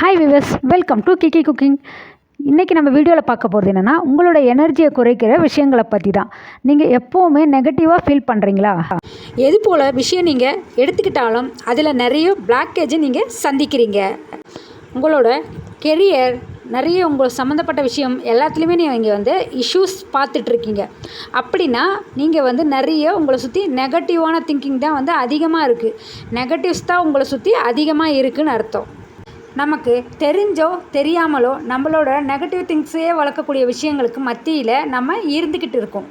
Hi viewers welcome to Kiki cooking இன்றைக்கி நம்ம வீடியோவில் பார்க்க போகிறது என்னென்னா உங்களோட எனர்ஜியை குறைக்கிற விஷயங்களை பற்றி தான் நீங்கள் எப்போவுமே நெகட்டிவாக ஃபீல் பண்ணுறீங்களா எது போல் விஷயம் நீங்கள் எடுத்துக்கிட்டாலும் அதில் நிறைய பிளாக்கேஜை நீங்கள் சந்திக்கிறீங்க. உங்களோட கெரியர் நிறைய உங்களுக்கு சம்மந்தப்பட்ட விஷயம் எல்லாத்துலேயுமே நீங்கள் வந்து இஷ்யூஸ் பார்த்துட்ருக்கீங்க. அப்படின்னா நீங்கள் வந்து நிறைய உங்களை சுற்றி நெகட்டிவான திங்கிங் தான் வந்து அதிகமாக இருக்குது நெகட்டிவ்ஸ் தான் உங்களை சுற்றி அதிகமாக இருக்குதுன்னு அர்த்தம். நமக்கு தெரிஞ்சோ தெரியாமலோ நம்மளோட நெகட்டிவ் திங்ஸையே வளர்க்கக்கூடிய விஷயங்களுக்கு மத்தியில் நம்ம இருந்துக்கிட்டு இருக்கோம்.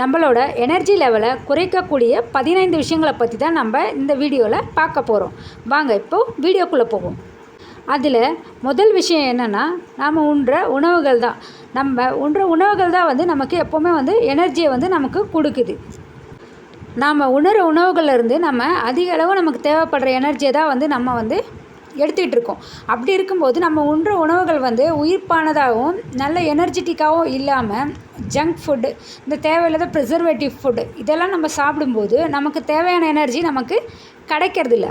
நம்மளோட எனர்ஜி லெவலை குறைக்கக்கூடிய பதினைந்து விஷயங்களை பற்றி தான் நம்ம இந்த வீடியோவில் பார்க்க போகிறோம் வாங்க இப்போது வீடியோக்குள்ளே போவோம். அதில் முதல் விஷயம் என்னென்னா நாம் உண்ற உணவுகள் தான். நம்ம உண்ற உணவுகள் தான் வந்து நமக்கு எப்போவுமே வந்து எனர்ஜியை வந்து நமக்கு கொடுக்குது. நாம் உணர உணவுகள்லேருந்து நம்ம அதிக அளவு நமக்கு தேவைப்படுற எனர்ஜியை தான் வந்து நம்ம வந்து எடுத்துக்கிட்டு இருக்கோம் அப்படி இருக்கும்போது நம்ம உண்ற உணவுகள் வந்து உயிர்ப்பானதாகவும் நல்ல எனர்ஜெட்டிக்காகவும் இல்லாமல் ஜங்க் ஃபுட்டு இந்த தேவையில்லாத ப்ரிசர்வேட்டிவ் ஃபுட்டு இதெல்லாம் நம்ம சாப்பிடும்போது நமக்கு தேவையான எனர்ஜி நமக்கு கிடைக்கிறதில்ல.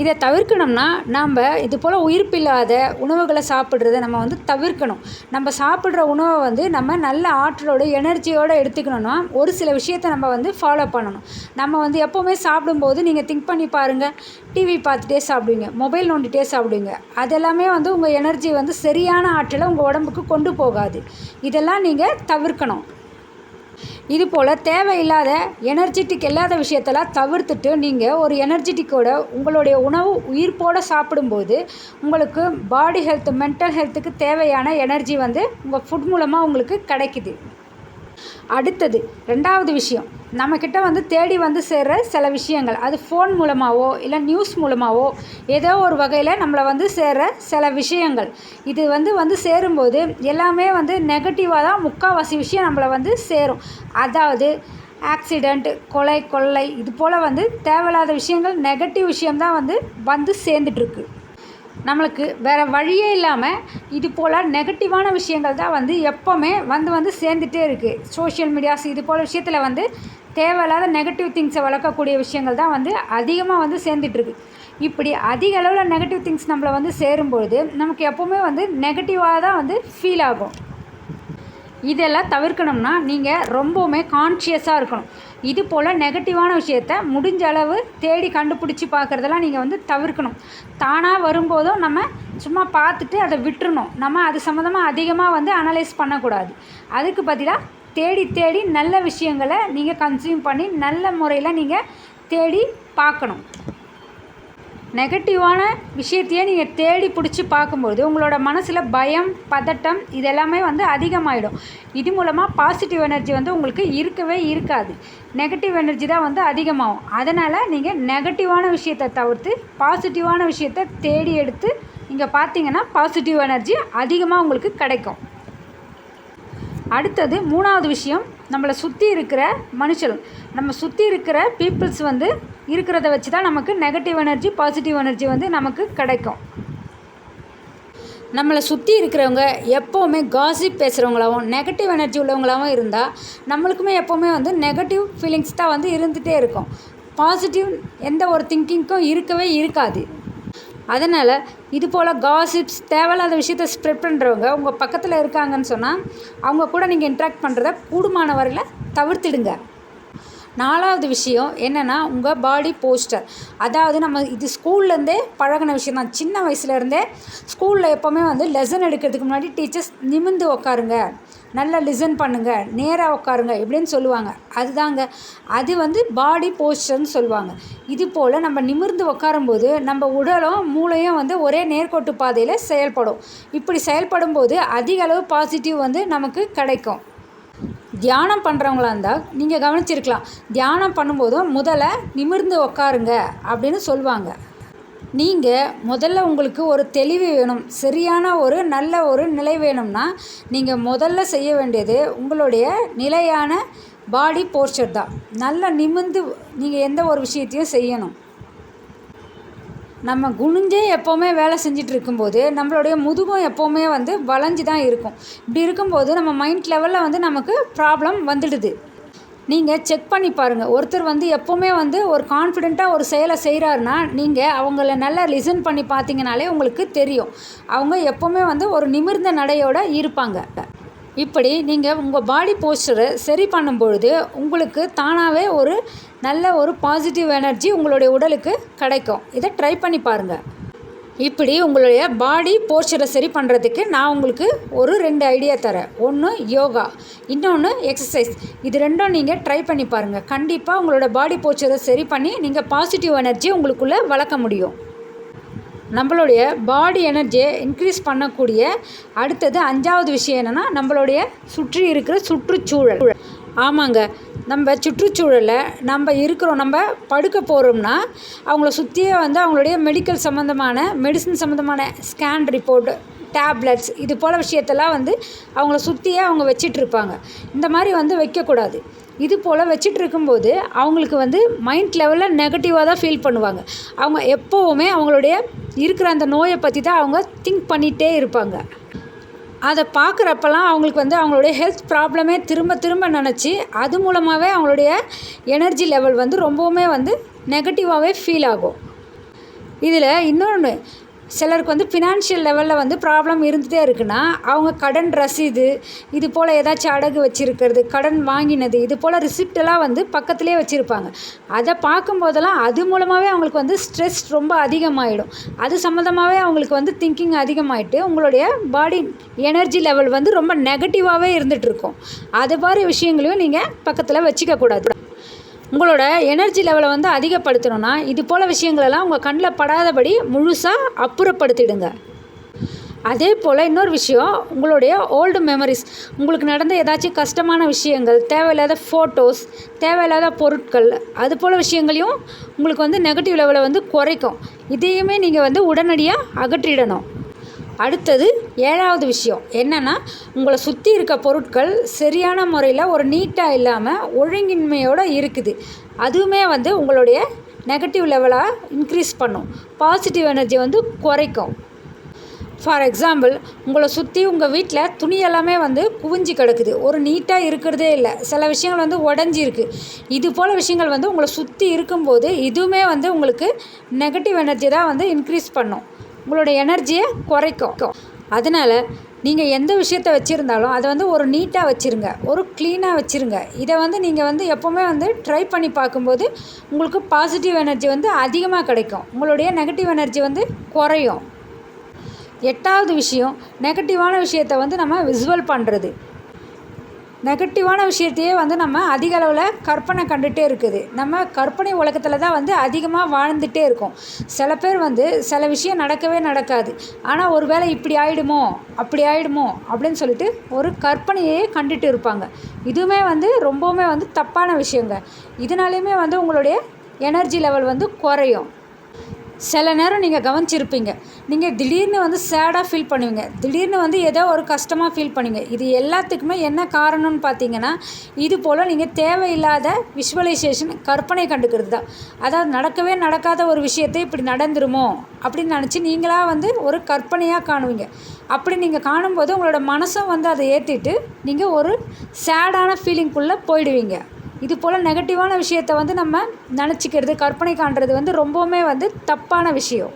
இதை தவிர்க்கணும்னா நம்ம இது போல் உயிர்ப்பில்லாத உணவுகளை சாப்பிட்றத நம்ம வந்து தவிர்க்கணும். நம்ம சாப்பிட்ற உணவை வந்து நம்ம நல்ல ஆற்றலோட எனர்ஜியோடு எடுத்துக்கணும்னா ஒரு சில விஷயத்த நம்ம வந்து ஃபாலோ பண்ணணும். நம்ம வந்து எப்போவுமே சாப்பிடும்போது நீங்கள் திங்க் பண்ணி பாருங்கள் டிவி பார்த்துட்டே சாப்பிடுவீங்க. மொபைல் நோண்டிகிட்டே சாப்பிடுவீங்க. அதெல்லாமே வந்து உங்கள் எனர்ஜி வந்து சரியான ஆற்றலை உங்கள் உடம்புக்கு கொண்டு போகாது. இதெல்லாம் நீங்கள் தவிர்க்கணும். இது போல் தேவையில்லாத எனர்ஜெட்டிக் இல்லாத விஷயத்தெல்லாம் தவிர்த்துட்டு நீங்கள் ஒரு எனர்ஜெட்டிக்கோட உங்களுடைய உணவு உயிர்ப்போடு சாப்பிடும்போது உங்களுக்கு பாடி ஹெல்த் மென்டல் ஹெல்த்துக்கு தேவையான எனர்ஜி வந்து உங்கள் ஃபுட் மூலமாக உங்களுக்கு கிடைக்குது. அடுத்தது ரெண்டாவது விஷயம். நம்மக்கிட்ட வந்து தேடி வந்து சேர்கிற சில விஷயங்கள். அது ஃபோன் மூலமாகவோ இல்லை நியூஸ் மூலமாகவோ ஏதோ ஒரு வகையில் நம்மளை வந்து சேர்கிற சில விஷயங்கள். இது வந்து வந்து சேரும்போது எல்லாமே வந்து நெகட்டிவாக தான் முக்கால்வாசி விஷயம் நம்மளை வந்து சேரும். அதாவது ஆக்சிடெண்ட் கொலை கொள்ளை இது போல் வந்து தேவையில்லாத விஷயங்கள் நெகட்டிவ் விஷயம்தான் வந்து வந்து சேர்ந்துட்டுருக்கு நம்மளுக்கு வேறு வழியே இல்லாமல் இது போல் நெகட்டிவான விஷயங்கள் தான் வந்து எப்போவுமே வந்து வந்து சேர்ந்துட்டே இருக்குது சோஷியல் மீடியாஸ் இது போல் விஷயத்தில் வந்து தேவையில்லாத நெகட்டிவ் திங்ஸை வளர்க்கக்கூடிய விஷயங்கள் தான் வந்து அதிகமாக வந்து சேர்ந்துட்டுருக்கு இப்படி அதிக அளவில் நெகட்டிவ் திங்ஸ் நம்மளை வந்து சேரும்பொழுது நமக்கு எப்போவுமே வந்து நெகட்டிவாக தான் வந்து ஃபீல் ஆகும். இதெல்லாம் தவிர்க்கணும்னா நீங்கள் ரொம்பவுமே கான்ஷியஸாக இருக்கணும். இது போல் நெகட்டிவான விஷயத்த முடிஞ்ச அளவு தேடி கண்டுபிடிச்சி பார்க்குறதெல்லாம் நீங்கள் வந்து தவிர்க்கணும். தானாக வரும்போதும் நம்ம சும்மா பார்த்துட்டு அதை விட்டுறணும். நம்ம அது சம்மந்தமாக அதிகமாக வந்து அனலைஸ் பண்ணக்கூடாது. அதுக்கு பதிலாக தேடி தேடி நல்ல விஷயங்களை நீங்கள் கன்சியூம் பண்ணி நல்ல முறையில் நீங்கள் தேடி பார்க்கணும். நெகட்டிவான விஷயத்தையே நீங்கள் தேடி பிடிச்சி பார்க்கும்போது உங்களோட மனசில் பயம் பதட்டம் இதெல்லாமே வந்து அதிகமாகிடும் இது மூலமாக பாசிட்டிவ் எனர்ஜி வந்து உங்களுக்கு இருக்கவே இருக்காது. நெகட்டிவ் எனர்ஜி தான் வந்து அதிகமாகும். அதனால் நீங்கள் நெகட்டிவான விஷயத்தை தவிர்த்து பாசிட்டிவான விஷயத்தை தேடி எடுத்து நீங்கள் பார்த்தீங்கன்னா பாசிட்டிவ் எனர்ஜி அதிகமாக உங்களுக்கு கிடைக்கும். அடுத்தது மூணாவது விஷயம் நம்மளை சுற்றி இருக்கிற மனுஷன் நம்ம சுற்றி இருக்கிற பீப்புள்ஸ் வந்து இருக்கிறத வச்சு தான் நமக்கு நெகட்டிவ் எனர்ஜி பாசிட்டிவ் எனர்ஜி வந்து நமக்கு கிடைக்கும். நம்மளை சுற்றி இருக்கிறவங்க எப்போவுமே காசிப் பேசுகிறவங்களாகவும் நெகட்டிவ் எனர்ஜி உள்ளவங்களாகவும் இருந்தால் நம்மளுக்குமே எப்போவுமே வந்து நெகட்டிவ் ஃபீலிங்ஸ் தான் வந்து இருந்துகிட்டே இருக்கும். பாசிட்டிவ் எந்த ஒரு திங்கிங்க்கும் இருக்கவே இருக்காது. அதனால் இது போல் காசிப்ஸ் தேவையில்லாத விஷயத்த ஸ்ப்ரெட் பண்ணுறவங்க உங்கள் பக்கத்தில் இருக்காங்கன்னு சொன்னால் அவங்க கூட நீங்கள் இன்ட்ராக்ட் பண்ணுறத கூடுமான வரையில் தவிர்த்திடுங்க. நாலாவது விஷயம் என்னென்னா உங்கள் பாடி போஸ்டர் அதாவது நம்ம இது ஸ்கூல்லேருந்தே பழகின விஷயம் தான். சின்ன வயசுலேருந்தே ஸ்கூலில் எப்போவுமே வந்து லெசன் எடுக்கிறதுக்கு முன்னாடி டீச்சர்ஸ் நிமிந்து உக்காருங்க. நல்லா லிசன் பண்ணுங்கள் நேராக உட்காருங்க இப்படின்னு சொல்லுவாங்க. அதுதாங்க. அது வந்து பாடி போஸ்டர்னு சொல்லுவாங்க. இது போல் நம்ம நிமிர்ந்து உட்காரும்போது நம்ம உடலும் மூளையும் வந்து ஒரே நேர்கோட்டு பாதையில் செயல்படும். இப்படி செயல்படும் போது அதிக அளவு பாசிட்டிவ் வந்து நமக்கு கிடைக்கும். தியானம் பண்ணுறவங்களா இருந்தால் நீங்கள் கவனிச்சிருக்கலாம். தியானம் பண்ணும்போதும் முதல்ல நிமிர்ந்து உக்காருங்க அப்படின்னு சொல்லுவாங்க. நீங்கள் முதல்ல உங்களுக்கு ஒரு தெளிவு வேணும். சரியான ஒரு நல்ல ஒரு நிலை வேணும்னா நீங்கள் முதல்ல செய்ய வேண்டியது உங்களுடைய நிலையான பாடி போர்ச்சர் தான். நல்லா நிமிர்ந்து நீங்கள் எந்த ஒரு விஷயத்தையும் செய்யணும். நம்ம குனிஞ்சே எப்போவுமே வேலை செஞ்சுட்டு இருக்கும்போது நம்மளுடைய முதுகும் எப்போவுமே வந்து வளைஞ்சு தான் இருக்கும். இப்படி இருக்கும்போது நம்ம மைண்ட் லெவலில் வந்து நமக்கு ப்ராப்ளம் வந்துடுது. நீங்கள் செக் பண்ணி பாருங்கள் ஒருத்தர் வந்து எப்போவுமே வந்து ஒரு கான்ஃபிடெண்ட்டாக ஒரு செயலை செய்கிறாருன்னா நீங்கள் அவங்கள நல்லா லிசன் பண்ணி பார்த்தீங்கனாலே உங்களுக்கு தெரியும். அவங்க எப்போவுமே வந்து ஒரு நிமிர்ந்த நடையோடு இருப்பாங்க. இப்படி நீங்கள் உங்கள் பாடி போஸ்டரை சரி பண்ணும் பொழுது உங்களுக்கு தானாகவே ஒரு நல்ல ஒரு பாசிட்டிவ் எனர்ஜி உங்களுடைய உடலுக்கு கிடைக்கும். இதை ட்ரை பண்ணி பாருங்கள் இப்படி உங்களுடைய பாடி போஸ்டரை சரி பண்ணுறதுக்கு நான் உங்களுக்கு ஒரு ரெண்டு ஐடியா தரேன். ஒன்று யோகா இன்னொன்று எக்ஸசைஸ் இது ரெண்டும் நீங்கள் ட்ரை பண்ணி பாருங்கள் கண்டிப்பாக உங்களோட பாடி போஸ்டரை சரி பண்ணி நீங்கள் பாசிட்டிவ் எனர்ஜி உங்களுக்குள்ளே வளர்க்க முடியும். நம்மளுடைய பாடி எனர்ஜியை இன்க்ரீஸ் பண்ணக்கூடிய அடுத்தது அஞ்சாவது விஷயம் என்னென்னா நம்மளுடைய சுற்றி இருக்கிற சுற்றுச்சூழல். ஆமாங்க. நம்ம சுற்றுச்சூழலில் நம்ம இருக்கிறோம் நம்ம படுக்க போகிறோம்னா அவங்கள சுற்றியே வந்து அவங்களுடைய மெடிக்கல் சம்மந்தமான மெடிசன் சம்மந்தமான ஸ்கேன் ரிப்போர்ட்டு டேப்லெட்ஸ் இது போல் விஷயத்தெல்லாம் வந்து அவங்கள சுற்றியே அவங்க வச்சிட்ருப்பாங்க இந்த மாதிரி வந்து வைக்கக்கூடாது. இது போல் வச்சிட்டு இருக்கும்போது அவங்களுக்கு வந்து மைண்ட் லெவலில் நெகட்டிவாக தான் ஃபீல் பண்ணுவாங்க. அவங்க எப்போவுமே அவங்களுடைய இருக்கிற அந்த நோயை பற்றி தான் அவங்க திங்க் பண்ணிகிட்டே இருப்பாங்க. அதை பார்க்குறப்பெல்லாம் அவங்களுக்கு வந்து அவங்களுடைய ஹெல்த் ப்ராப்ளமே திரும்ப திரும்ப நினச்சி அது மூலமாகவே அவங்களுடைய எனர்ஜி லெவல் வந்து ரொம்பவுமே வந்து நெகட்டிவாகவே ஃபீல் ஆகும். இதில் இன்னொன்று சிலருக்கு வந்து ஃபினான்ஷியல் லெவலில் வந்து ப்ராப்ளம் இருந்துகிட்டே இருக்குன்னா அவங்க கடன் ரசீது இது போல் ஏதாச்சும் அடகு வச்சுருக்கிறது கடன் வாங்கினது இது போல் ரிசிப்டெல்லாம் வந்து பக்கத்துலேயே வச்சுருப்பாங்க. அதை பார்க்கும்போதெல்லாம் அது மூலமாகவே அவங்களுக்கு வந்து ஸ்ட்ரெஸ் ரொம்ப அதிகமாகிடும் அது சம்மந்தமாகவே அவங்களுக்கு வந்து திங்கிங் அதிகமாகிட்டு உங்களுடைய பாடி எனர்ஜி லெவல் வந்து ரொம்ப நெகட்டிவாகவே இருந்துகிட்ருக்கும் அது மாதிரி விஷயங்களையும் நீங்கள் பக்கத்தில் வச்சுக்கக்கூடாது. உங்களோட எனர்ஜி லெவலை வந்து அதிகப்படுத்தணும்னா இது போல் விஷயங்களெல்லாம் உங்கள் கண்ணில் படாதபடி முழுசாக அப்புறப்படுத்திடுங்க. அதே போல் இன்னொரு விஷயம் உங்களுடைய ஓல்டு மெமரிஸ் உங்களுக்கு நடந்த ஏதாச்சும் கஷ்டமான விஷயங்கள் தேவையில்லாத ஃபோட்டோஸ் தேவையில்லாத பொருட்கள் அது போல் விஷயங்களையும் உங்களுக்கு வந்து நெகட்டிவ் லெவலை வந்து குறைக்கும். இதையுமே நீங்கள் வந்து உடனடியாக அகற்றிடணும். அடுத்தது ஏழாவது விஷயம் என்னென்னா உங்களை சுற்றி இருக்க பொருட்கள் சரியான முறையில் ஒரு நீட்டாக இல்லாமல் ஒழுங்கின்மையோடு இருக்குது. அதுவுமே வந்து உங்களுடைய நெகட்டிவ் லெவலாக இன்க்ரீஸ் பண்ணும். பாசிட்டிவ் எனர்ஜி வந்து குறைக்கும். ஃபார் எக்ஸாம்பிள் உங்களை சுற்றி உங்கள் வீட்டில் துணி எல்லாமே வந்து குவிஞ்சு கிடக்குது. ஒரு நீட்டாக இருக்கிறதே இல்லை. சில விஷயங்கள் வந்து உடஞ்சிருக்கு. இது போல் விஷயங்கள் வந்து உங்களை சுற்றி இருக்கும்போது இதுவுமே வந்து உங்களுக்கு நெகட்டிவ் எனர்ஜி தான் வந்து இன்க்ரீஸ் பண்ணும். உங்களோட எனர்ஜியை குறைக்கும். அதனால் நீங்கள் எந்த விஷயத்த வச்சுருந்தாலும் அதை வந்து ஒரு நீட்டாக வச்சுருங்க. ஒரு க்ளீனாக வச்சுருங்க. இதை வந்து நீங்கள் வந்து எப்போவுமே வந்து ட்ரை பண்ணி பார்க்கும்போது உங்களுக்கு பாசிட்டிவ் எனர்ஜி வந்து அதிகமாக கிடைக்கும். உங்களுடைய நெகட்டிவ் எனர்ஜி வந்து குறையும். எட்டாவது விஷயம் நெகட்டிவான விஷயத்தை வந்து நம்ம விசுவல் பண்ணுறது நெகட்டிவான விஷயத்தையே வந்து நம்ம அதிக அளவில் கற்பனை கண்டுகிட்டே இருக்குது. நம்ம கற்பனை உலகத்தில் தான் வந்து அதிகமாக வாழ்ந்துகிட்டே இருக்கோம். சில பேர் வந்து சில விஷயம் நடக்கவே நடக்காது. ஆனால் ஒரு வேளை இப்படி ஆகிடுமோ அப்படி ஆகிடுமோ அப்படின்னு சொல்லிட்டு ஒரு கற்பனையே கண்டுட்டு இருப்பாங்க. இதுவுமே வந்து ரொம்பவுமே வந்து தப்பான விஷயங்க. இதனாலையுமே வந்து உங்களுடைய எனர்ஜி லெவல் வந்து குறையும். சில நேரம் நீங்கள் கவனிச்சிருப்பீங்க. நீங்கள் திடீர்னு வந்து சேடாக ஃபீல் பண்ணுவீங்க. திடீர்னு வந்து ஏதோ ஒரு கஷ்டமாக ஃபீல் பண்ணுவீங்க. இது எல்லாத்துக்குமே என்ன காரணம்னு பார்த்தீங்கன்னா இது போல் நீங்கள் தேவையில்லாத விஷுவலைசேஷன் கற்பனை கண்டுக்கிறது தான். அதாவது நடக்கவே நடக்காத ஒரு விஷயத்தை இப்படி நடந்துருமோ அப்படின்னு நினச்சி நீங்களாக வந்து ஒரு கற்பனையாக காணுவீங்க. அப்படி நீங்கள் காணும்போது உங்களோட மனசும் வந்து அதை ஏற்றிட்டு நீங்கள் ஒரு சேடான ஃபீலிங்குள்ளே போயிடுவீங்க. இது போல் நெகட்டிவான விஷயத்த வந்து நம்ம நினச்சிக்கிறது கற்பனை காண்றது வந்து ரொம்பவுமே வந்து தப்பான விஷயம்.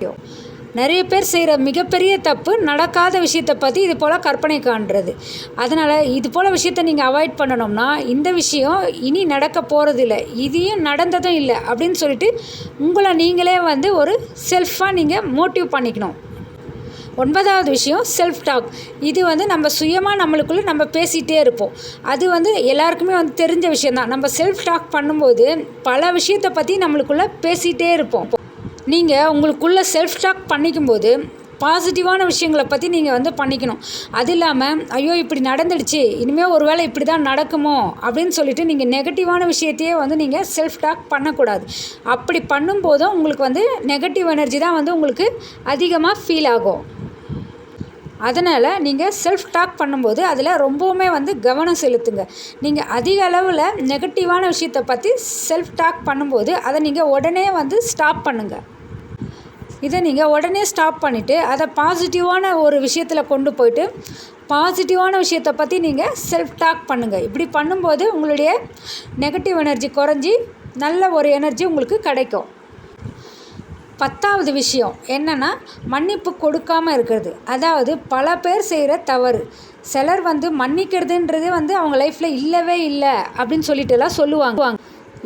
நிறைய பேர் செய்கிற மிகப்பெரிய தப்பு நடக்காத விஷயத்தை பற்றி இது போல் கற்பனை காண்றது. அதனால் இது போல் விஷயத்த நீங்கள் அவாய்ட் பண்ணணும்னா இந்த விஷயம் இனி நடக்க இல்லை இதையும் நடந்ததும் இல்லை அப்படின்னு சொல்லிட்டு உங்களை நீங்களே வந்து ஒரு செல்ஃபாக நீங்கள் மோட்டிவ் பண்ணிக்கணும். ஒன்பதாவது விஷயம் செல்ஃப் டாக் இது வந்து நம்ம சுயமாக நம்மளுக்குள்ளே நம்ம பேசிகிட்டே இருப்போம். அது வந்து எல்லாருக்குமே வந்து தெரிஞ்ச விஷயந்தான் நம்ம செல்ஃப் டாக் பண்ணும்போது பல விஷயத்தை பற்றி நம்மளுக்குள்ளே பேசிகிட்டே இருப்போம். நீங்கள் உங்களுக்குள்ளே செல்ஃப் டாக் பண்ணிக்கும்போது பாசிட்டிவான விஷயங்களை பற்றி நீங்கள் வந்து பண்ணிக்கணும். அது இல்லாமல் ஐயோ இப்படி நடந்துடுச்சு. இனிமேல் ஒரு வேளை இப்படி தான் நடக்குமோ? அப்படின்னு சொல்லிட்டு நீங்கள் நெகட்டிவான விஷயத்தையே வந்து நீங்கள் செல்ஃப் டாக் பண்ணக்கூடாது. அப்படி பண்ணும்போதும் உங்களுக்கு வந்து நெகட்டிவ் எனர்ஜி தான் வந்து உங்களுக்கு அதிகமாக ஃபீல் ஆகும். அதனால் நீங்கள் செல்ஃப் டாக் பண்ணும்போது அதில் ரொம்பவுமே வந்து கவனம் செலுத்துங்க. நீங்கள் அதிக அளவில் நெகட்டிவான விஷயத்தை பற்றி செல்ஃப் டாக் பண்ணும்போது அதை நீங்கள் உடனே வந்து ஸ்டாப் பண்ணுங்கள் இதை நீங்கள் உடனே ஸ்டாப் பண்ணிவிட்டு அதை பாசிட்டிவான ஒரு விஷயத்தில் கொண்டு போயிட்டு பாசிட்டிவான விஷயத்தை பற்றி நீங்கள் செல்ஃப் டாக் பண்ணுங்கள் இப்படி பண்ணும்போது உங்களுடைய நெகட்டிவ் எனர்ஜி குறைஞ்சி நல்ல ஒரு எனர்ஜி உங்களுக்கு கிடைக்கும். பத்தாவது விஷயம் என்னென்னா மன்னிப்பு கொடுக்காமல் இருக்கிறது. அதாவது பல பேர் செய்கிற தவறு. சிலர் வந்து மன்னிக்கிறதுன்றது வந்து அவங்க லைஃப்பில் இல்லவே இல்லை அப்படின்னு சொல்லிட்டுலாம் சொல்லுவாங்க.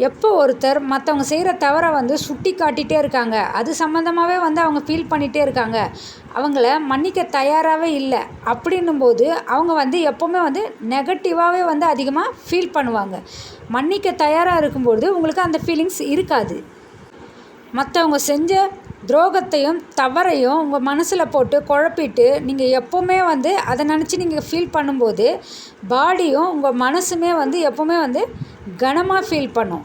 எப்போ ஒருத்தர் மற்றவங்க செய்கிற தவறை வந்து சுட்டி காட்டிகிட்டே இருக்காங்க. அது சம்மந்தமாகவே வந்து அவங்க ஃபீல் பண்ணிகிட்டே இருக்காங்க. அவங்கள மன்னிக்க தயாராகவே இல்லை. அப்படின்னும்போது அவங்க வந்து எப்போவுமே வந்து நெகட்டிவாகவே வந்து அதிகமாக ஃபீல் பண்ணுவாங்க. மன்னிக்க தயாராக இருக்கும்பொழுது உங்களுக்கு அந்த ஃபீலிங்ஸ் இருக்காது. மற்றவங்க செஞ்ச துரோகத்தையும் தவறையும் உங்கள் மனசில் போட்டு குழப்பிட்டு நீங்கள் எப்போவுமே வந்து அதை நினச்சி நீங்கள் ஃபீல் பண்ணும்போது பாடியும் உங்கள் மனசுமே வந்து எப்போவுமே வந்து கனமாக ஃபீல் பண்ணும்.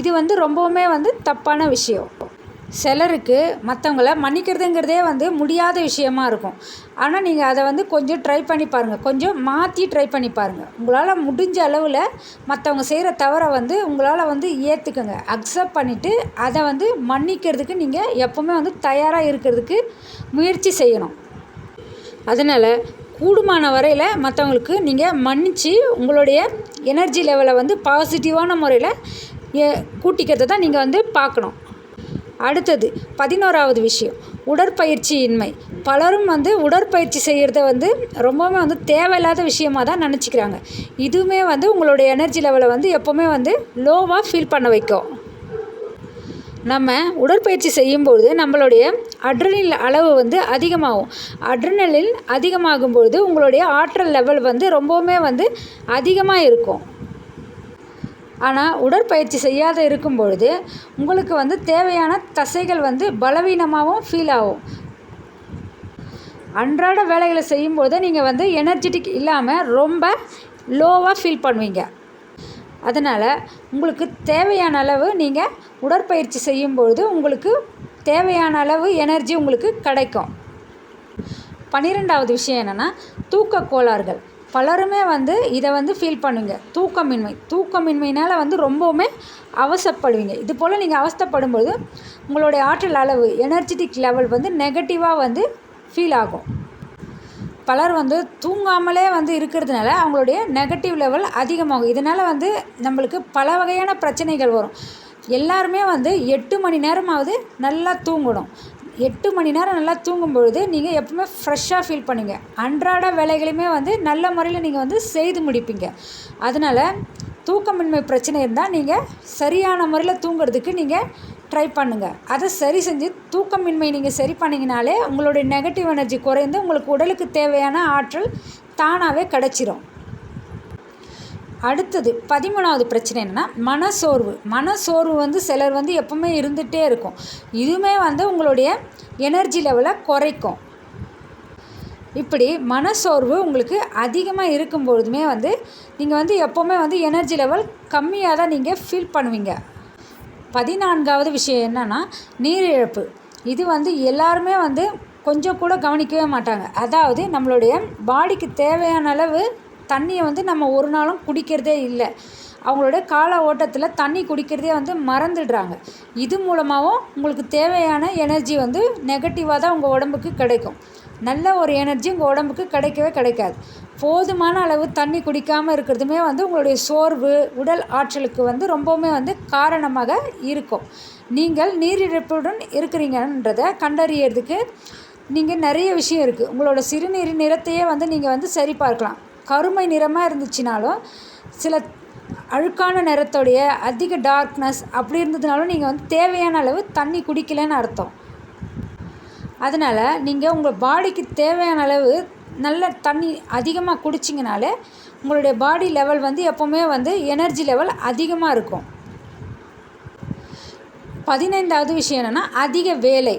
இது வந்து ரொம்பவுமே வந்து தப்பான விஷயம். சிலருக்கு மற்றவங்கள மன்னிக்கிறதுங்கிறதே வந்து முடியாத விஷயமா இருக்கும். ஆனால் நீங்கள் அதை வந்து கொஞ்சம் ட்ரை பண்ணி பாருங்கள் கொஞ்சம் மாற்றி ட்ரை பண்ணி பாருங்கள் உங்களால் முடிஞ்ச அளவில் மற்றவங்க செய்கிற தவறை வந்து உங்களால் வந்து ஏற்றுக்குங்க அக்செப்ட் பண்ணிவிட்டு அதை வந்து மன்னிக்கிறதுக்கு நீங்கள் எப்போவுமே வந்து தயாராக இருக்கிறதுக்கு முயற்சி செய்யணும். அதனால் கூடுமான வரையில் மற்றவங்களுக்கு நீங்கள் மன்னித்து உங்களுடைய எனர்ஜி லெவலை வந்து பாசிட்டிவான முறையில் ஏ கூட்டிக்கிறத தான் நீங்கள் வந்து பார்க்கணும். அடுத்தது பதினோராவது விஷயம் உடற்பயிற்சி இன்மை பலரும் வந்து உடற்பயிற்சி செய்கிறத வந்து ரொம்பவுமே வந்து தேவையில்லாத விஷயமாக தான் நினச்சிக்கிறாங்க. இதுவுமே வந்து உங்களுடைய எனர்ஜி லெவலை வந்து எப்போவுமே வந்து லோவாக ஃபீல் பண்ண வைக்கும். நம்ம உடற்பயிற்சி செய்யும்பொழுது நம்மளுடைய அட்ரனில் அளவு வந்து அதிகமாகும். அட்ரனலில் அதிகமாகும்பொழுது உங்களுடைய ஆற்றல் லெவல் வந்து ரொம்பவுமே வந்து அதிகமாக இருக்கும். ஆனால் உடற்பயிற்சி செய்யாத இருக்கும் பொழுது உங்களுக்கு வந்து தேவையான தசைகள் வந்து பலவீனமாகவும் ஃபீல் ஆகும். அன்றாட வேலைகளை செய்யும்போது நீங்கள் வந்து எனர்ஜெட்டிக் இல்லாமல் ரொம்ப லோவாக ஃபீல் பண்ணுவீங்க. அதனால் உங்களுக்கு தேவையான அளவு நீங்கள் உடற்பயிற்சி செய்யும்பொழுது உங்களுக்கு தேவையான அளவு எனர்ஜி உங்களுக்கு கிடைக்கும். பன்னிரெண்டாவது விஷயம் என்னென்னா தூக்க கோளாறுகள். பலருமே வந்து இதை வந்து ஃபீல் பண்ணுவீங்க தூக்கமின்மை. தூக்கமின்மையினால் வந்து ரொம்பவுமே அவசப்படுவீங்க. இது போல் நீங்கள் அவஸ்தைப்படும்போது உங்களுடைய ஆற்றல் அளவு எனர்ஜெட்டிக் லெவல் வந்து நெகட்டிவாக வந்து ஃபீல் ஆகும். பலர் வந்து தூங்காமலே வந்து இருக்கிறதுனால அவங்களுடைய நெகட்டிவ் லெவல் அதிகமாகும். இதனால் வந்து நம்மளுக்கு பல வகையான பிரச்சனைகள் வரும். எல்லாருமே வந்து எட்டு மணி நேரமாவது நல்லா தூங்கணும். எட்டு மணி நேரம் நல்லா தூங்கும் பொழுது நீங்கள் எப்பவுமே ஃப்ரெஷ்ஷாக ஃபீல் பண்ணுங்கள் அன்றாட வேலைகளையுமே வந்து நல்ல முறையில் நீங்கள் வந்து செய்து முடிப்பீங்க. அதனால் தூக்கமின்மை பிரச்சனை இருந்தால் நீங்கள் சரியான முறையில் தூங்குறதுக்கு நீங்கள் ட்ரை பண்ணுங்கள் அதை சரி செஞ்சு தூக்கமின்மை நீங்கள் சரி பண்ணிங்கனாலே உங்களுடைய நெகட்டிவ் எனர்ஜி குறைந்து உங்களுக்கு உடலுக்கு தேவையான ஆற்றல் தானாகவே கிடச்சிரும். அடுத்தது பதிமூணாவது பிரச்சனை என்னென்னா மனசோர்வு மனசோர்வு வந்து சிலர் வந்து எப்பவுமே இருந்துகிட்டே இருக்கும். இதுவுமே வந்து உங்களுடைய எனர்ஜி லெவலை குறைக்கும். இப்படி மனசோர்வு உங்களுக்கு அதிகமாக இருக்கும்பொழுதுமே வந்து நீங்கள் வந்து எப்போவுமே வந்து எனர்ஜி லெவல் கம்மியாக தான் நீங்கள் ஃபீல் பண்ணுவீங்க. பதினான்காவது விஷயம் என்னென்னா நீரிழப்பு. இது வந்து எல்லாருமே வந்து கொஞ்சம் கூட கவனிக்கவே மாட்டாங்க. அதாவது நம்மளுடைய பாடிக்கு தேவையான அளவு தண்ணியை வந்து நம்ம ஒரு நாளும் குடிக்கிறதே இல்லை. அவங்களோட கால ஓட்டத்தில் தண்ணி குடிக்கிறதே வந்து மறந்துடுறாங்க. இது மூலமாகவும் உங்களுக்கு தேவையான எனர்ஜி வந்து நெகட்டிவாக தான் உங்கள் உடம்புக்கு கிடைக்கும். நல்ல ஒரு எனர்ஜி உங்கள் உடம்புக்கு கிடைக்கவே கிடைக்காது. போதுமான அளவு தண்ணி குடிக்காமல் இருக்கிறதுமே வந்து உங்களுடைய சோர்வு உடல் ஆற்றலுக்கு வந்து ரொம்பவுமே வந்து காரணமாக இருக்கும். நீங்கள் நீரிழப்புடன் இருக்கிறீங்கன்றதை கண்டறியறதுக்கு நீங்கள் நிறைய விஷயம் இருக்குது உங்களோட சிறுநீர் நிறத்தையே வந்து நீங்கள் வந்து சரி பார்க்கலாம். கருமை நிறமாக இருந்துச்சுனாலும் சில அழுக்கான நிறத்தோடைய அதிக டார்க்னஸ் அப்படி இருந்ததுனாலும் நீங்கள் வந்து தேவையான அளவு தண்ணி குடிக்கலைன்னு அர்த்தம். அதனால் நீங்கள் உங்கள் பாடிக்கு தேவையான அளவு நல்ல தண்ணி அதிகமாக குடிச்சிங்கனாலே உங்களுடைய பாடி லெவல் வந்து எப்போவுமே வந்து எனர்ஜி லெவல் அதிகமாக இருக்கும். பதினைந்தாவது விஷயம் என்னென்னா அதிக வேலை.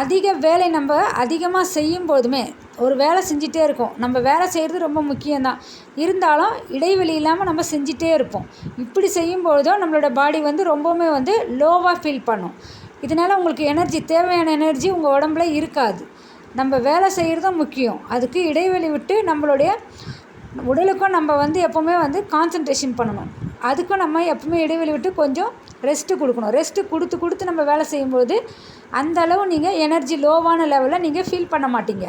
அதிக வேலை நம்ம அதிகமாக செய்யும் போதுமே ஒரு வேலை செஞ்சிட்டே இருக்கோம். நம்ம வேலை செய்கிறது ரொம்ப முக்கியம்தான். இருந்தாலும் இடைவெளி இல்லாமல் நம்ம செஞ்சிட்டே இருப்போம். இப்படி செய்யும்பொழுதும் நம்மளோட பாடி வந்து ரொம்பவுமே வந்து லோவாக ஃபீல் பண்ணும். இதனால் உங்களுக்கு எனர்ஜி தேவையான எனர்ஜி உங்கள் உடம்புல இருக்காது. நம்ம வேலை செய்கிறதும் முக்கியம். அதுக்கு இடைவெளி விட்டு நம்மளுடைய உடலுக்கும் நம்ம வந்து எப்போவுமே வந்து கான்சன்ட்ரேஷன் பண்ணணும். அதுக்கும் நம்ம எப்பவுமே இடைவெளி விட்டு கொஞ்சம் ரெஸ்ட்டு கொடுக்கணும். ரெஸ்ட்டு கொடுத்து கொடுத்து நம்ம வேலை செய்யும்போது அந்த அளவு நீங்கள் எனர்ஜி லோவான லெவலில் நீங்கள் ஃபீல் பண்ண மாட்டீங்க.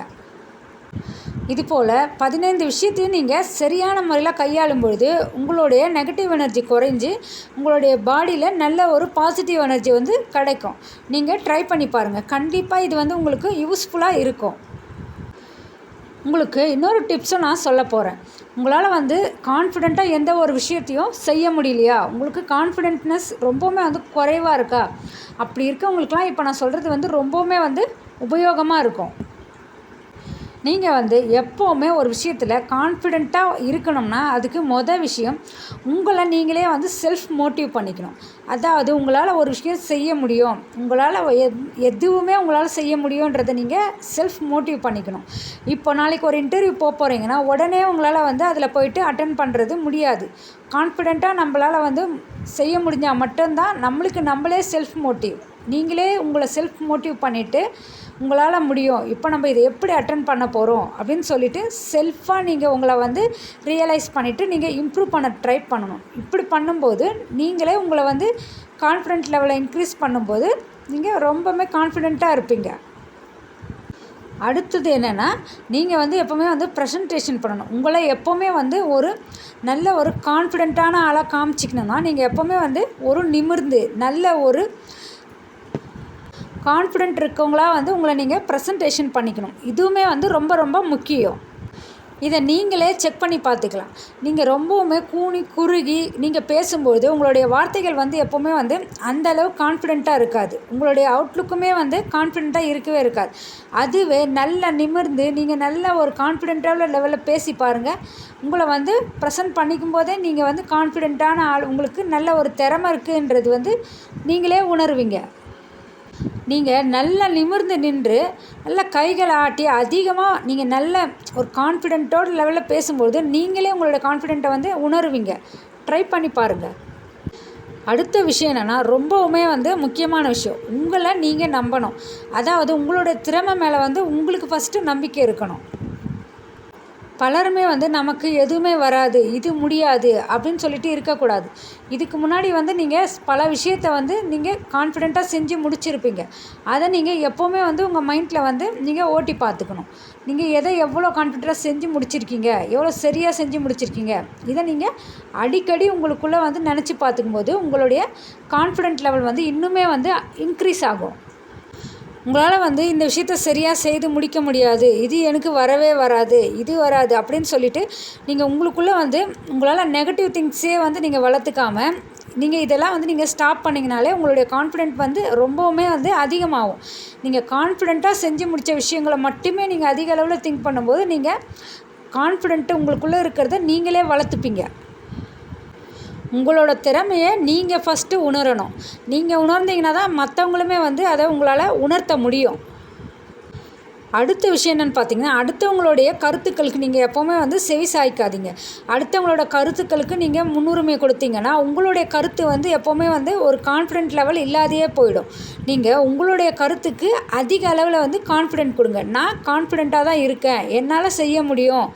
இது போல் பதினைந்து விஷயத்தையும் நீங்கள் சரியான முறையில் கையாளும் பொழுது உங்களுடைய நெகட்டிவ் எனர்ஜி குறைஞ்சி உங்களுடைய பாடியில் நல்ல ஒரு பாசிட்டிவ் எனர்ஜி வந்து கிடைக்கும். நீங்கள் ட்ரை பண்ணி பாருங்கள் கண்டிப்பாக இது வந்து உங்களுக்கு யூஸ்ஃபுல்லாக இருக்கும். உங்களுக்கு இன்னொரு டிப்ஸும் நான் சொல்ல போகிறேன் உங்களால் வந்து கான்ஃபிடெண்ட்டாக எந்த ஒரு விஷயத்தையும் செய்ய முடியலையா? உங்களுக்கு கான்ஃபிடென்ட்னஸ் ரொம்பவுமே வந்து குறைவாக இருக்கா? அப்படி இருக்கவங்களுக்குலாம் இப்போ நான் சொல்கிறது வந்து ரொம்பவுமே வந்து உபயோகமாக இருக்கும். நீங்கள் வந்து எப்போவுமே ஒரு விஷயத்தில் கான்ஃபிடெண்ட்டாக இருக்கணும்னா அதுக்கு மொதல் விஷயம் உங்களை நீங்களே வந்து செல்ஃப் மோட்டிவ் பண்ணிக்கணும். அதாவது உங்களால் ஒரு விஷயம் செய்ய முடியும். உங்களால் எத் எதுவுமே உங்களால் செய்ய முடியுன்றதை நீங்கள் செல்ஃப் மோட்டிவ் பண்ணிக்கணும். இப்போ நாளைக்கு ஒரு இன்டர்வியூ போக போகிறீங்கன்னா உடனே உங்களால் வந்து அதில் போயிட்டு அட்டன் பண்ணுறது முடியாது. கான்ஃபிடெண்ட்டாக நம்மளால் வந்து செய்ய முடிஞ்சால் மட்டும்தான் நம்மளுக்கு நம்மளே செல்ஃப் மோட்டிவ் நீங்களே உங்களை செல்ஃப் மோட்டிவ் பண்ணிவிட்டு உங்களால் முடியும். இப்போ நம்ம இதை எப்படி அட்டன் பண்ண போகிறோம் அப்படின்னு சொல்லிவிட்டு செல்ஃபாக நீங்கள் உங்களை வந்து ரியலைஸ் பண்ணிவிட்டு நீங்கள் இம்ப்ரூவ் பண்ண ட்ரை பண்ணணும். இப்படி பண்ணும்போது நீங்களே உங்களை வந்து கான்ஃபிடென்ட் லெவலை இன்க்ரீஸ் பண்ணும்போது நீங்கள் ரொம்பவுமே கான்ஃபிடெண்ட்டாக இருப்பீங்க. அடுத்தது என்னென்னா நீங்கள் வந்து எப்போவுமே வந்து ப்ரெசன்டேஷன் பண்ணணும். உங்களை எப்போவுமே வந்து ஒரு நல்ல ஒரு கான்ஃபிடெண்ட்டான ஆளாக காமிச்சிக்கணும்னா நீங்கள் எப்போவுமே வந்து ஒரு நிமிர்ந்து நல்ல ஒரு கான்ஃபிடென்ட் இருக்கவங்களா வந்து உங்களை நீங்கள் ப்ரெசன்டேஷன் பண்ணிக்கணும். இதுவுமே வந்து ரொம்ப ரொம்ப முக்கியம். இதை நீங்களே செக் பண்ணி பார்த்துக்கலாம். நீங்கள் ரொம்பவுமே கூனி குறுகி நீங்கள் பேசும்போது உங்களுடைய வார்த்தைகள் வந்து எப்போவுமே வந்து அந்த அளவு கான்ஃபிடெண்ட்டாக இருக்காது. உங்களுடைய அவுட்லுக்குமே வந்து கான்ஃபிடெண்ட்டாக இருக்கவே இருக்காது. அதுவே நல்ல நிமிர்ந்து நீங்கள் நல்ல ஒரு கான்ஃபிடெண்ட்டான லெவலில் பேசி பாருங்கள் உங்களை வந்து ப்ரெசன்ட் பண்ணிக்கும் போதே நீங்கள் வந்து கான்ஃபிடெண்ட்டான ஆள் உங்களுக்கு நல்ல ஒரு திறமை இருக்குன்றது வந்து நீங்களே உணர்வீங்க. நீங்கள் நல்லா நிமிர்ந்து நின்று நல்லா கைகளை ஆட்டி அதிகமாக நீங்கள் நல்ல ஒரு கான்ஃபிடென்ட்டோட லெவலில் பேசும்போது நீங்களே உங்களோட கான்ஃபிடென்ட்டை வந்து உணருவீங்க. ட்ரை பண்ணி பாருங்கள் அடுத்த விஷயம் என்னென்னா ரொம்பவுமே வந்து முக்கியமான விஷயம். உங்களை நீங்கள் நம்பணும். அதாவது உங்களோட திறமை மேலே வந்து உங்களுக்கு ஃபஸ்ட்டு நம்பிக்கை இருக்கணும். பலருமே வந்து நமக்கு எதுவுமே வராது இது முடியாது அப்படின்னு சொல்லிட்டு இருக்கக்கூடாது. இதுக்கு முன்னாடி வந்து நீங்கள் பல விஷயத்த வந்து நீங்கள் கான்ஃபிடெண்ட்டாக செஞ்சு முடிச்சிருப்பீங்க. அதை நீங்கள் எப்போவுமே வந்து உங்கள் மைண்டில் வந்து நீங்கள் ஓட்டி பார்த்துக்கணும். நீங்கள் எதை எவ்வளோ கான்ஃபிடெண்ட்டாக செஞ்சு முடிச்சிருக்கீங்க எவ்வளோ சரியாக செஞ்சு முடிச்சிருக்கீங்க இதை நீங்கள் அடிக்கடி உங்களுக்குள்ளே வந்து நினச்சி பார்த்துக்கும்போது உங்களுடைய கான்ஃபிடென்ட் லெவல் வந்து இன்னுமே வந்து இன்க்ரீஸ் ஆகும். உங்களால் வந்து இந்த விஷயத்த சரியாக செய்து முடிக்க முடியாது. இது எனக்கு வரவே வராது. இது வராது அப்படின்னு சொல்லிட்டு நீங்கள் உங்களுக்குள்ளே வந்து உங்களால் நெகட்டிவ் திங்ஸே வந்து நீங்கள் வளர்த்துக்காம நீங்கள் இதெல்லாம் வந்து நீங்கள் ஸ்டாப் பண்ணிங்கனாலே உங்களுடைய கான்ஃபிடென்ட் வந்து ரொம்பவுமே வந்து அதிகமாகும். நீங்கள் கான்ஃபிடெண்ட்டாக செஞ்சு முடித்த விஷயங்களை மட்டுமே நீங்கள் அதிக அளவில் திங்க் பண்ணும்போது நீங்கள் கான்ஃபிடென்ட்டு உங்களுக்குள்ளே இருக்கிறத நீங்களே வளர்த்துப்பீங்க. உங்களோட திறமையை நீங்கள் ஃபஸ்ட்டு உணரணும். நீங்கள் உணர்ந்தீங்கன்னா தான் மற்றவங்களுமே வந்து அதை உங்களால் உணர்த்த முடியும். அடுத்த விஷயம் என்னென்னு பார்த்தீங்கன்னா அடுத்தவங்களுடைய கருத்துக்களுக்கு நீங்கள் எப்போவுமே வந்து செவி சாய்க்காதீங்க. அடுத்தவங்களோட கருத்துக்களுக்கு நீங்கள் முன்னுரிமை கொடுத்தீங்கன்னா உங்களுடைய கருத்து வந்து எப்போவுமே வந்து ஒரு கான்ஃபிடென்ட் லெவல் இல்லாதையே போயிடும். நீங்கள் உங்களுடைய கருத்துக்கு அதிக அளவில் வந்து கான்ஃபிடென்ட் கொடுங்க. நான் கான்ஃபிடெண்ட்டாக தான் இருக்கேன். என்னால் செய்ய முடியும்.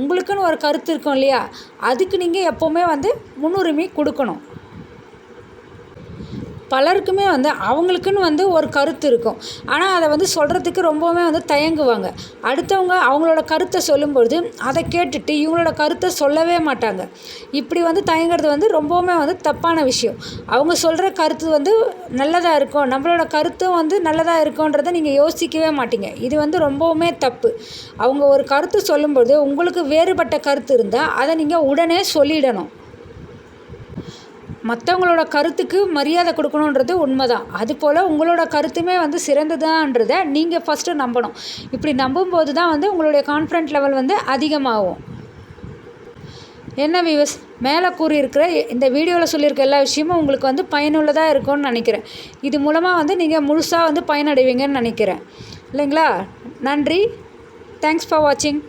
உங்களுக்குன்னு ஒரு கருத்து இருக்கும் இல்லையா? அதுக்கு நீங்கள் எப்போவுமே வந்து முன்னுரிமை கொடுக்கணும். பலருக்குமே வந்து அவங்களுக்குன்னு வந்து ஒரு கருத்து இருக்கும். ஆனால் அதை வந்து சொல்கிறதுக்கு ரொம்பவுமே வந்து தயங்குவாங்க. அடுத்தவங்க அவங்களோட கருத்தை சொல்லும்பொழுது அதை கேட்டுட்டு இவங்களோட கருத்தை சொல்லவே மாட்டாங்க. இப்படி வந்து தயங்குறது வந்து ரொம்பவுமே வந்து தப்பான விஷயம். அவங்க சொல்கிற கருத்து வந்து நல்லதாக இருக்கும். நம்மளோட கருத்தும் வந்து நல்லதாக இருக்கும்ன்றதை நீங்கள் யோசிக்கவே மாட்டீங்க. இது வந்து ரொம்பவுமே தப்பு. அவங்க ஒரு கருத்து சொல்லும்பொழுது உங்களுக்கு வேறுபட்ட கருத்து இருந்தால் அதை நீங்கள் உடனே சொல்லிடணும். மற்றவங்களோட கருத்துக்கு மரியாதை கொடுக்கணுன்றது உண்மை தான் அதுபோல் உங்களோட கருத்துமே வந்து சிறந்ததான்றதை நீங்கள் ஃபஸ்ட்டு நம்பணும். இப்படி நம்பும்போது தான் வந்து உங்களுடைய கான்ஃபிடென்ட் லெவல் வந்து அதிகமாகும். என்ன விவஸ் மேலே கூறியிருக்கிற இந்த வீடியோவில் சொல்லியிருக்க எல்லா விஷயமும் உங்களுக்கு வந்து பயனுள்ளதாக இருக்கும்னு நினைக்கிறேன். இது மூலமாக வந்து நீங்கள் முழுசாக வந்து பயனடைவீங்கன்னு நினைக்கிறேன். இல்லைங்களா? நன்றி. தேங்க்ஸ் ஃபார் வாட்சிங்